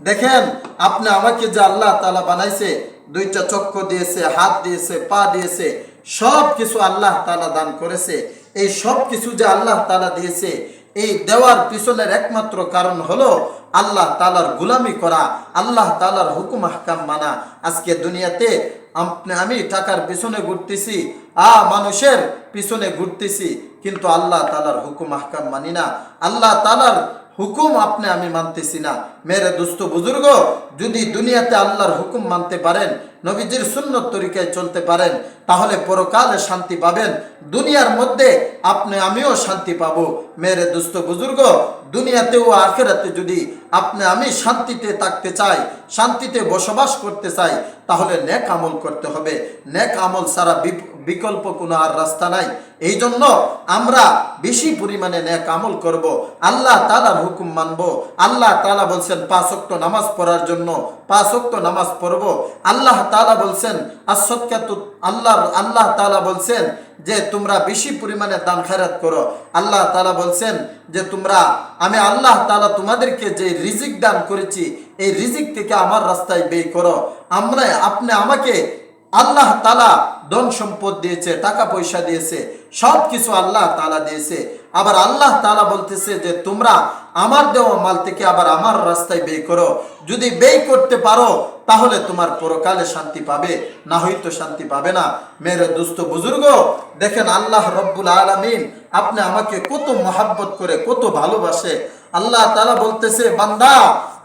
দেখেন, আপনি আমাকে যে আল্লাহ তালা বানাইছে, দুইটা চক্ষু দিয়েছে, হাত দিয়েছে, পা দিয়েছে সব কিছু আল্লাহ তালা দান করেছে। এই সব কিছু যে আল্লাহ তালা দিয়েছে, এই দেওয়ার পিছনের একমাত্র কারণ হলো আল্লাহ তালার গুলামি করা, আল্লাহ তালার হুকুম হাকাম মানা। আজকে দুনিয়াতে আপনি, আমি টাকার পিছনে ঘুরতেছি, আ মানুষের পিছনে ঘুরতেছি, কিন্তু আল্লাহ তালার হুকুম হাকাম মানি না। আল্লাহ তালার হুকুম আপনি আমি মানতেছি না। মেরে দুস্থ বুজুর্গ যদি দুনিয়াতে আল্লাহর হুকুম মানতে পারেন নবীজির সুন্নত তরিকায় চলতে পারেন, তাহলে পরকালে শান্তি পাবেন। দুনিয়ার মধ্যে আপনি, আমিও শান্তি পাবো। মেরে দুস্থ বুজুর্গ দুনিয়াতে ও আখেরাতে যদি আপনি, আমি শান্তিতে থাকতে চাই, শান্তিতে বসবাস করতে চাই, তাহলে নেক আমল করতে হবে। নেক আমল ছাড়া বিকল্প কোনো আর রাস্তা নাই। এই জন্য আমরা বেশি পরিমাণে নেক আমল করব। আল্লাহ তালার হুকুম মানব। আল্লাহ তালা বলছেন, পাঁচ ওয়াক্ত নামাজ পড়ার জন্য, পাঁচ ওয়াক্ত নামাজ পড়ব। আল্লাহ তালা বলছেন আসৎকাত আল্লাহ আল্লাহ তালা বলছেন যে তোমরা বেশি পরিমাণে দান খায়রাত করো। আল্লাহ তালা বলছেন যে তোমরা, আমি আল্লাহ তালা তোমাদেরকে যে রিজিক দান করেছি, এই রিজিক থেকে আমার রাস্তায় ব্যয় করো। আমরা আপনি আমাকে আল্লাহ তালা ধন সম্পদ দিয়েছে, টাকা পয়সা দিয়েছে সব কিছু আল্লাহ তালা দিয়েছে। আবার আল্লাহ তালা বলতেছে যে, তোমরা আমার দেওয়া মাল থেকে আবার আমার রাস্তায় ব্যয় করো। যদি ব্যয় করতে পারো, তাহলে তোমার পরকালে শান্তি পাবে, না হয়তো শান্তি পাবে না। মেরে দুস্থ বুজুর্গ, দেখেন আল্লাহ রব্বুল আলমিন আপনি আমাকে কত মহাব্বত করে, কত ভালোবাসে। আল্লাহ তালা বলতেছে, বান্দা,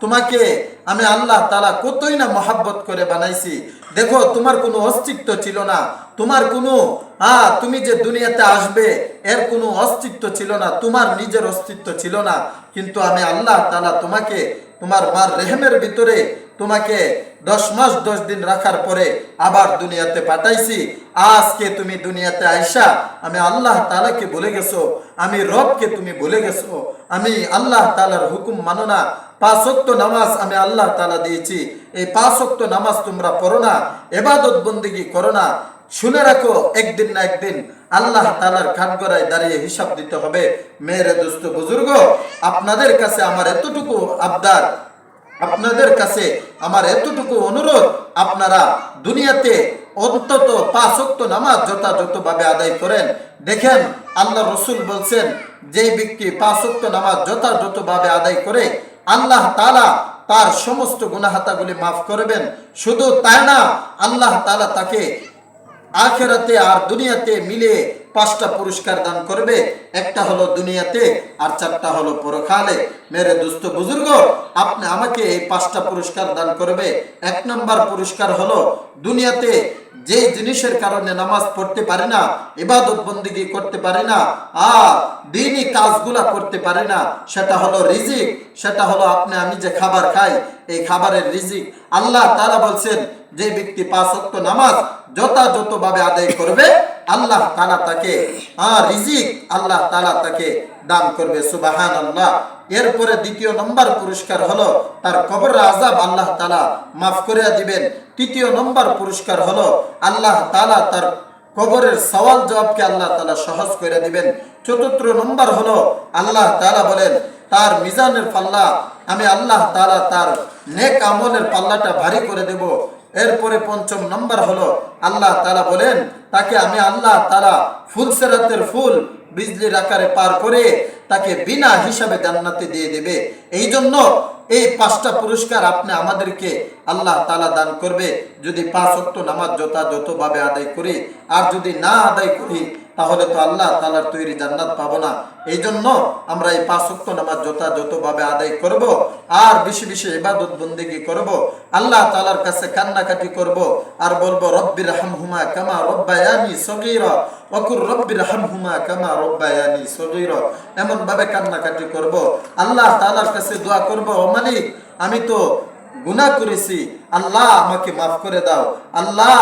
তোমাকে আমি আল্লাহ তালা কতই না মহাব্বত করে বানাইছি। দেখো, তোমার কোনো অস্তিত্ব ছিল না। তোমার কোনো হ্যাঁ তুমি যে দুনিয়াতে আসবে, এর কোনো অস্তিত্ব ছিল না। তোমার নিজের অস্তিত্ব ছিল না। কিন্তু আমি আল্লাহ তালা তোমাকে, তোমার মার রেহেমের ভিতরে তোমাকে দশ মাস, দশ দিন রাখার পরে আবার দুনিয়াতে পাঠাইছি। আজকে তুমি দুনিয়াতে আইসা আমি আল্লাহ তালাকে বলে গেছো, আমি রবকে তুমি বলে গেছো, আমি আল্লাহ তালার হুকুম মানো না। পাঁচ ওয়াক্ত নামাজ আমি আল্লাহ তালা দিয়েছি। এই পাঁচ ওয়াক্ত নামাজ তোমরা পড়ো না, এবাদত বন্দিগি করো না। শুনে রাখো, একদিন না একদিন আল্লাহ তালার কাঠগড়ায় দাঁড়িয়ে হিসাব দিতে হবে। মেয়েরে দোস্ত বুজুর্গ, আপনাদের কাছে আমার এতটুকু আবদার আপনাদের কাছে আমার এতটুকু অনুরোধ, আপনারা দুনিয়াতে অন্তত পাঁচ ওয়াক্ত নামাজ যথাযথভাবে আদায় করেন। দেখেন, আল্লাহ রসুল বলছেন, যেই ব্যক্তি পাঁচ ওয়াক্ত নামাজ যথাযথভাবে আদায় করে, আল্লাহ তালা তার সমস্ত গুনাহাতাগুলি মাফ করবেন। শুধু তাই না, আল্লাহ তালা তাকে আখেরাতে আর দুনিয়াতে মিলে পাঁচটা পুরস্কার দান করবে, একটা হলো দুনিয়াতে আর চারটা হলো পরকালে। মেরে দুস্থ বুজুর্গ, আপনি আমাকে এই পাঁচটা পুরস্কার দান করবে। এক নম্বর পুরস্কার হলো দুনিয়াতে যে জিনিসের কারণে নামাজ পড়তে পারে না, ইবাদত বন্দিগি করতে পারে না, আর দিনই কাজগুলা করতে পারে না, সেটা হলো রিজিক, সেটা হলো আপনি, আমি যে খাবার খাই, এই খাবারের রিজিক। আল্লাহ তারা বলছেন, যে ব্যক্তি পাঁচ ওয়াক্ত নামাজ যথাযথভাবে আদায় করবে, আল্লাহ তালা তাকে, আর রিজিক আল্লাহ তালা তাকে দান করবে সুবাহান আল্লাহ এরপরে দ্বিতীয় নম্বর পুরস্কার হলো তার কবর আজাব আল্লাহ তালা মাফ করে দিবেন। তৃতীয় নম্বর পুরস্কার হলো আল্লাহ তালা তার কবরের সওয়াল জবাবকে আল্লাহ তালা সহজ করে দিবেন। চতুর্থ নম্বর হলো আল্লাহ তালা বলেন, তার মিজানের পাল্লা, আমি আল্লাহ তালা তার নেক আমলের পাল্লাটা ভারী করে দেব। এরপরে পঞ্চম নম্বর হলো আল্লাহ তালা বলেন, তাকে আমি আল্লাহ তালা ফুল সেরাতের ফুল বিজলির আকারে পার করে তাকে বিনা হিসাবে জান্নাতে দিয়ে দেবে। এই জন্য এই পাঁচটা পুরস্কার আপনি আমাদেরকে আল্লাহ তালা দান করবে। যদি পাঁচ অক্ট নামাজ যথাযথভাবে আদায় করি, আর যদি না আদায় করি তাহলে তো আল্লাহ তালার তৈরি জান্নাত পাবো না। এই জন্য আমরা এই পাঁচ অক্ট নামাজ যথাযথভাবে আদায় করব আর বেশি বেশি ইবাদত বন্দেগি করব। আল্লাহ তালার কাছে কান্নাকাটি করব আর বলব রব্বির হামহুমা কামা রব্বায়ানি সগীরা অকুর রব্বির হামহুমা কামা রব্বায়ানি সগীরা। এমন ভাবে কান্নাকাটি করব। আল্লাহ তালার কাছে দোয়া করব, ও মালিক, আমি তো গুনাহ করেছি, আল্লাহ আমাকে মাফ করে দাও। আল্লাহ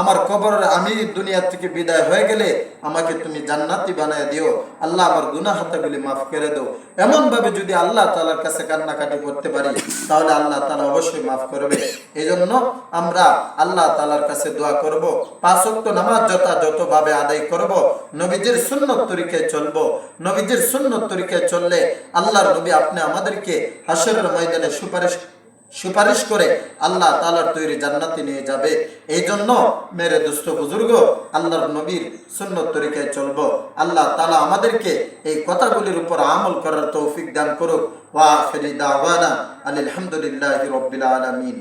আমার কবর আমি দুনিয়া থেকে বিদায় হয়ে গেলে আমাকে তুমি জান্নাতি বানায় দিও। আল্লাহ আমার গুনাহ হাতাগুলি মাফ করে দাও। এমন ভাবে যদি আল্লাহ তালার কাছে কান্নাকাটি করতে পারি, তাহলে আল্লাহ তালা অবশ্যই মাফ করবে। এই আমরা আল্লাহ তালার কাছে দোয়া করব, পাঁচ ওয়াক্ত নামাজ যথাযথ ভাবে আদায় করব, নবীজির সুন্নত তরিকায় চলবো। নবীজির সুন্নত তরিকায় চললে আল্লাহর নবী আপনি আমাদেরকে হাসরের ময়দানে সুপারিশ সুপারিশ করে আল্লাহ তালার তৈরি জান্নাতে নিয়ে যাবে। এই জন্য মেরে দুস্থ বুজুর্গ, আল্লাহর নবীর সুন্নত তরিকায় চলব। আল্লাহ তালা আমাদেরকে এই কথাগুলির উপর আমল করার তৌফিক দান করুক। ওয়া ফেরিদা আলহামদুলিল্লাহি রাব্বিল আলামিন।